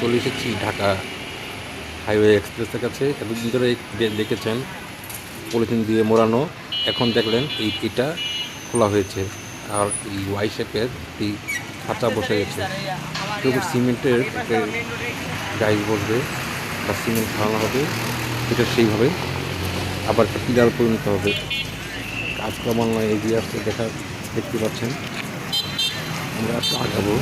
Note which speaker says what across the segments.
Speaker 1: চলে এসেছি ঢাকা হাইওয়ে এক্সপ্রেসের কাছে। এতদিন ধরে দেখেছেন, পলিথিন দিয়ে মোড়ানো। এখন দেখলেন এই এটা খোলা হয়েছে আর এই ওয়াই শেপের এই খাঁচা বসে গেছে। সিমেন্টের ডাইস বসবে বা সিমেন্ট খাওয়ানো হবে, এটা সেইভাবে আবার একটা পিলার পরিণত হবে। কাজ ক্রমান্বয়ে এগিয়ে আসতে দেখা দেখতে পাচ্ছেন। আমরা আগাবো।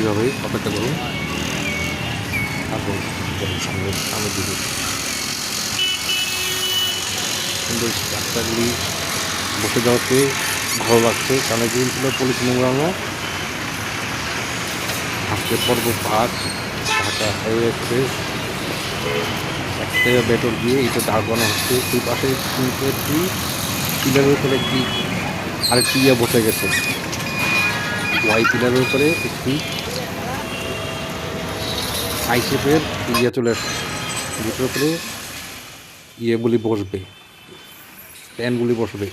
Speaker 1: কীভাবে অপেক্ষা করুন? তারপর সামনে সামনের দিকে। সুন্দর রাস্তাগুলি বসে যাওয়াতে ভালো লাগছে। কারণ এগুলি ছিল পলিথিন উড়ানো আজকে পর্ব পাঁচ, ঢাকা হাইওয়ে এক্সপ্রেস। একটা বেটর দিয়ে এটা দাঁড় করানো হচ্ছে, সেই পাশে একটি পিলারের উপরে একটি আরেকটি ইয়ে বসে গেছে। ওয়াই পিলারের উপরে একটি আই শেপের ইয়ে চলে আসছে। যেটার উপরে ইয়েগুলি বসবে স্ট্যান্ডগুলি বসবে।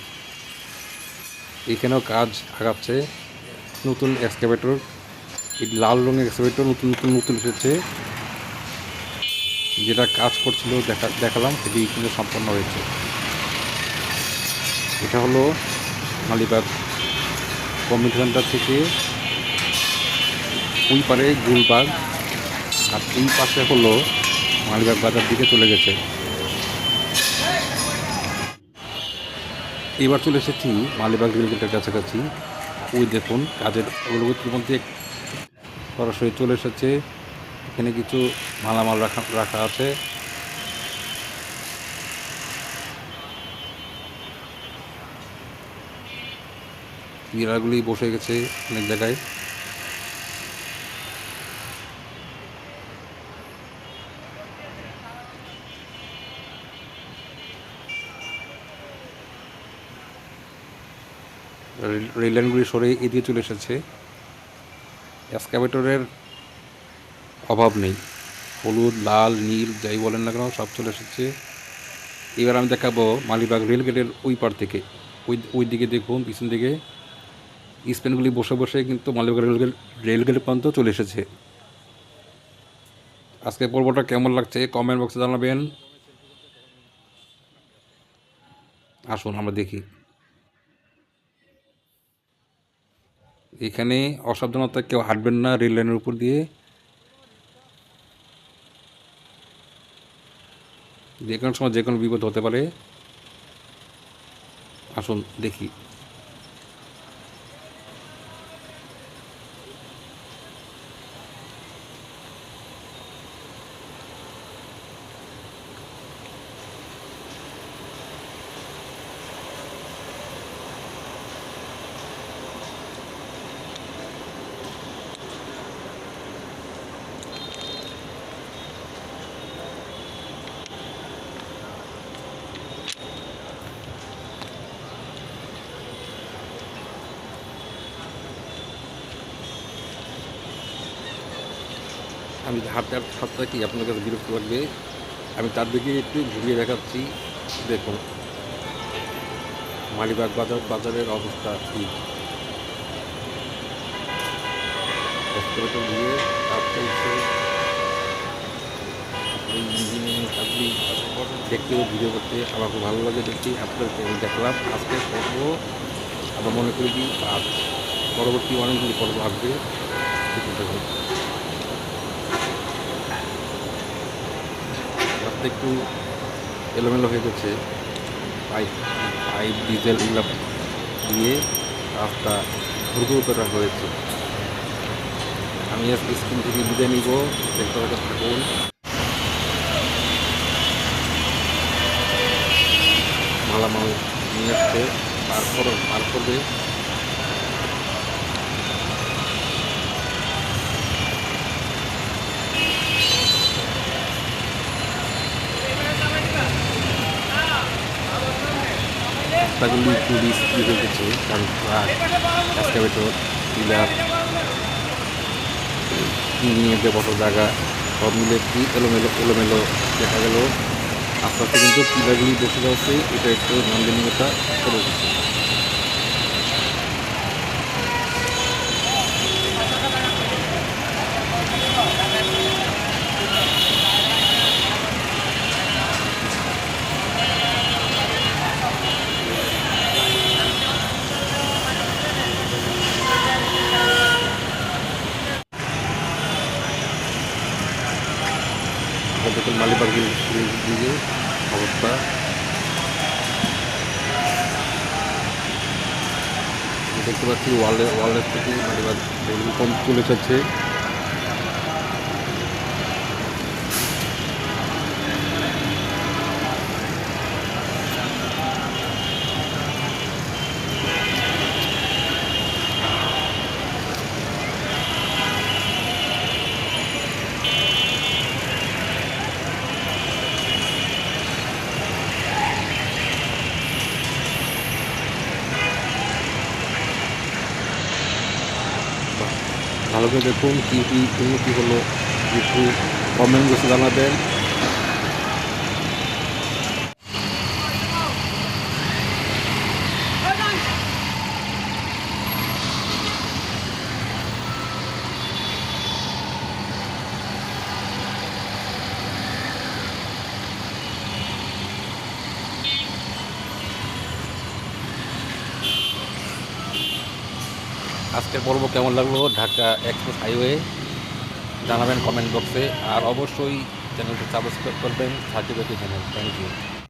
Speaker 1: এখানেও কাজ আগাচ্ছে। নতুন এক্সকাভেটর এই লাল রঙের এক্সকাভেটর নতুন নতুন নতুন এসেছে। যেটা কাজ করছিল, দেখা, দেখালাম, সেটি কিন্তু সম্পন্ন হয়েছে। এটা হলো মালিবাগ কমিউনিটি সেন্টার থেকে, ওই পারে গুলবাগ। আর এই পাশে হলো মালিবাগ বাজার দিকে চলে গেছে। এবার চলে এসেছি মালিবাগ রেলগেটের কাছাকাছি। ওই দেখুন, কাজের অগ্রগতির মধ্যে সরাসরি চলে এসেছে। এখানে কিছু মালামাল রাখা রাখা আছে। পিলারগুলি বসে গেছে অনেক জায়গায়। রেল- রেল লাইনগুলি সরে এদিকে চলে এসেছে। এক্সকাভেটরের অভাব নেই। হলুদ, লাল, নীল, যাই বলেন না কেন, সব চলে এসেছে। এবার আমি দেখাবো মালিবাগ রেল গেটের ওই পার থেকে। ওই ওই দিকে দেখুন, পিছন দিকে। স্পেনগুলি বসে বসে কিন্তু Malibagh rail gate rail gate পর্যন্ত চলে এসেছে। আজকে পর্বটা কেমন লাগছে কমেন্ট বক্সে জানাবেন। আসুন, আমরা দেখি। এখানে অসাবধানতা কেউ হাঁটবেন না রেল লাইনের উপর দিয়ে। যে কোনো সময় যে কোনো বিপদ হতে পারে। আসুন দেখি। আমি হাঁটতে কি আপনার কাছে বিরক্ত লাগবে? আমি তার দিকে একটু ঘুরিয়ে দেখাচ্ছি। দেখুন। মালিবাগ বাজার বাজারের অবস্থা কি? এই দেখতে ভিডিও করতে আমার খুব ভালো লাগে দেখছি আপনাদেরকে আমি দেখলাম। আজকে পর্ব আবার মনে করি কি, আজ পরবর্তী অনেকগুলি পর্ব আসবে দেখতে থাকুন। রাস্তা একটু এলোমেলো হয়ে গেছে। পাইপ পাইপ, ডিজেল এগুলো দিয়ে রাস্তা দুর্বল করা হয়েছে। আমি আজকে স্কুল থেকে বিদায় নিব। দেখতে হয়তো থাকুন। মালামাল নিয়ে আসছে। তারপর পার করবে রাস্তাগুলি একটু রিস্কি হয়ে গেছে, কারণ এক্সকাভেটর পিলার ইঞ্জিনিয়ারদের বসার জায়গা, সব মিলে কি এলোমেলো এলোমেলো দেখা গেল। আস্তে আস্তে কিন্তু পিলারগুলি বসে যাচ্ছে, এটা একটু নন্দনীয়তা চলে যাচ্ছে মালিবাগ হিল হিল ব্রিজের অবস্থা দেখতে পাচ্ছি ওয়ালে ওয়ালের থেকে মানে কম চলে যাচ্ছে দেখুন কী কী উন্নতি হলো একটু কমেন্ট জানাবেন। আজকের পর্ব কেমন লাগল ঢাকা এক্সপ্রেস হাইওয়ে। জানাবেন কমেন্ট বক্সে আর অবশ্যই চ্যানেলটি সাবস্ক্রাইব করবেন সার্টিফিকেট চ্যানেল থ্যাংক ইউ